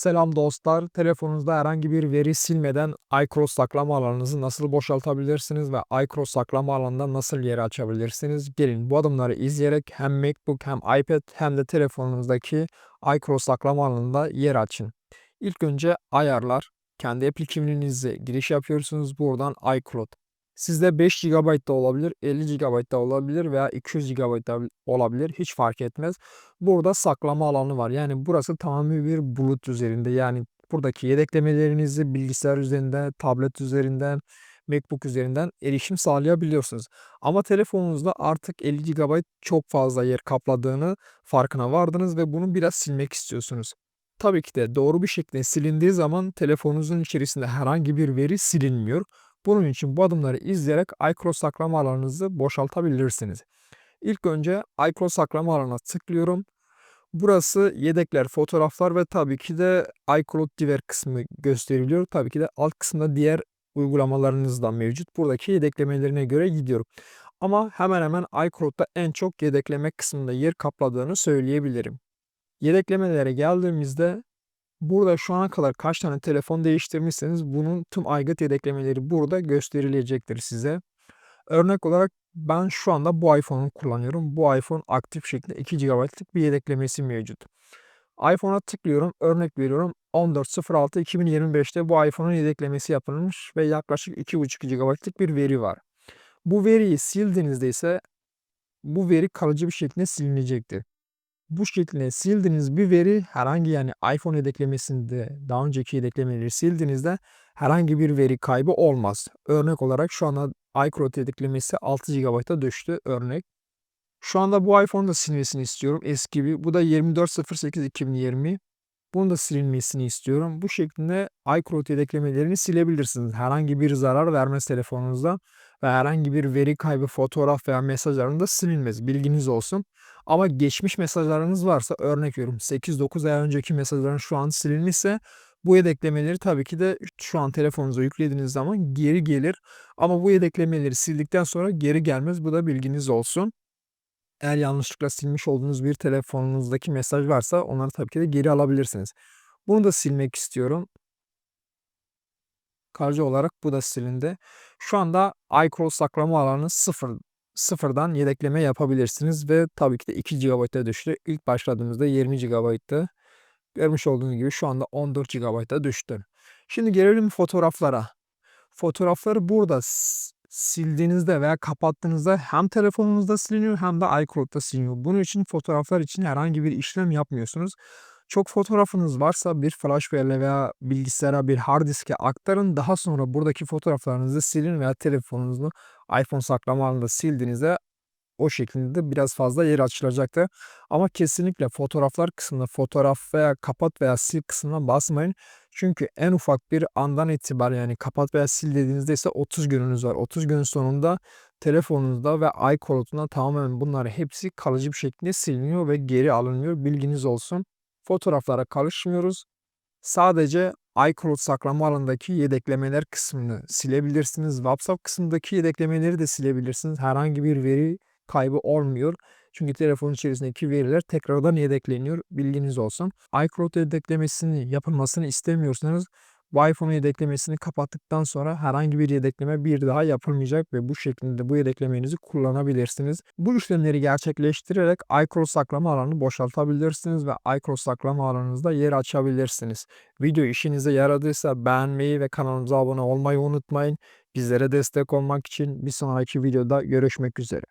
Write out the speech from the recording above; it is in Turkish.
Selam dostlar. Telefonunuzda herhangi bir veri silmeden iCloud saklama alanınızı nasıl boşaltabilirsiniz ve iCloud saklama alanında nasıl yeri açabilirsiniz? Gelin bu adımları izleyerek hem MacBook hem iPad hem de telefonunuzdaki iCloud saklama alanında yer açın. İlk önce ayarlar, kendi Apple kimliğinize giriş yapıyorsunuz. Buradan iCloud. Sizde 5 GB da olabilir, 50 GB da olabilir veya 200 GB da olabilir. Hiç fark etmez. Burada saklama alanı var. Yani burası tamamen bir bulut üzerinde. Yani buradaki yedeklemelerinizi bilgisayar üzerinden, tablet üzerinden, MacBook üzerinden erişim sağlayabiliyorsunuz. Ama telefonunuzda artık 50 GB çok fazla yer kapladığını farkına vardınız ve bunu biraz silmek istiyorsunuz. Tabii ki de doğru bir şekilde silindiği zaman telefonunuzun içerisinde herhangi bir veri silinmiyor. Bunun için bu adımları izleyerek iCloud saklama alanınızı boşaltabilirsiniz. İlk önce iCloud saklama alanına tıklıyorum. Burası yedekler, fotoğraflar ve tabii ki de iCloud diğer kısmı gösteriliyor. Tabii ki de alt kısımda diğer uygulamalarınız da mevcut. Buradaki yedeklemelerine göre gidiyorum. Ama hemen hemen iCloud'da en çok yedekleme kısmında yer kapladığını söyleyebilirim. Yedeklemelere geldiğimizde burada şu ana kadar kaç tane telefon değiştirmişseniz bunun tüm aygıt yedeklemeleri burada gösterilecektir size. Örnek olarak ben şu anda bu iPhone'u kullanıyorum. Bu iPhone aktif şekilde 2 GB'lık bir yedeklemesi mevcut. iPhone'a tıklıyorum. Örnek veriyorum. 14.06.2025'te bu iPhone'un yedeklemesi yapılmış ve yaklaşık 2.5 GB'lık bir veri var. Bu veriyi sildiğinizde ise bu veri kalıcı bir şekilde silinecektir. Bu şekilde sildiğiniz bir veri herhangi yani iPhone yedeklemesinde daha önceki yedeklemeleri sildiğinizde herhangi bir veri kaybı olmaz. Örnek olarak şu anda iCloud yedeklemesi 6 GB'a düştü örnek. Şu anda bu iPhone'u da silmesini istiyorum. Eski bir. Bu da 24.08.2020. Bunun da silinmesini istiyorum. Bu şekilde iCloud yedeklemelerini silebilirsiniz. Herhangi bir zarar vermez telefonunuzda ve herhangi bir veri kaybı, fotoğraf veya mesajların da silinmez. Bilginiz olsun. Ama geçmiş mesajlarınız varsa örnek veriyorum 8-9 ay önceki mesajların şu an silinmişse bu yedeklemeleri tabii ki de şu an telefonunuza yüklediğiniz zaman geri gelir. Ama bu yedeklemeleri sildikten sonra geri gelmez. Bu da bilginiz olsun. Eğer yanlışlıkla silmiş olduğunuz bir telefonunuzdaki mesaj varsa onları tabii ki de geri alabilirsiniz. Bunu da silmek istiyorum. Kalıcı olarak bu da silindi. Şu anda iCloud saklama alanı sıfır, sıfırdan yedekleme yapabilirsiniz ve tabii ki de 2 GB'a düştü. İlk başladığımızda 20 GB'tı. Görmüş olduğunuz gibi şu anda 14 GB'a düştü. Şimdi gelelim fotoğraflara. Fotoğrafları burada sildiğinizde veya kapattığınızda hem telefonunuzda siliniyor hem de iCloud'da siliniyor. Bunun için fotoğraflar için herhangi bir işlem yapmıyorsunuz. Çok fotoğrafınız varsa bir flash belleğe veya bilgisayara bir hard diske aktarın. Daha sonra buradaki fotoğraflarınızı silin veya telefonunuzu iPhone saklama alanında sildiğinizde o şekilde biraz fazla yer açılacaktır. Ama kesinlikle fotoğraflar kısmında fotoğraf veya kapat veya sil kısmına basmayın. Çünkü en ufak bir andan itibaren yani kapat veya sil dediğinizde ise 30 gününüz var. 30 günün sonunda telefonunuzda ve iCloud'unda tamamen bunlar hepsi kalıcı bir şekilde siliniyor ve geri alınmıyor. Bilginiz olsun. Fotoğraflara karışmıyoruz. Sadece iCloud saklama alanındaki yedeklemeler kısmını silebilirsiniz. WhatsApp kısmındaki yedeklemeleri de silebilirsiniz. Herhangi bir veri kaybı olmuyor. Çünkü telefonun içerisindeki veriler tekrardan yedekleniyor. Bilginiz olsun. iCloud yedeklemesini yapılmasını istemiyorsanız Wi-Fi yedeklemesini kapattıktan sonra herhangi bir yedekleme bir daha yapılmayacak ve bu şekilde bu yedeklemenizi kullanabilirsiniz. Bu işlemleri gerçekleştirerek iCloud saklama alanını boşaltabilirsiniz ve iCloud saklama alanınızda yer açabilirsiniz. Video işinize yaradıysa beğenmeyi ve kanalımıza abone olmayı unutmayın. Bizlere destek olmak için bir sonraki videoda görüşmek üzere.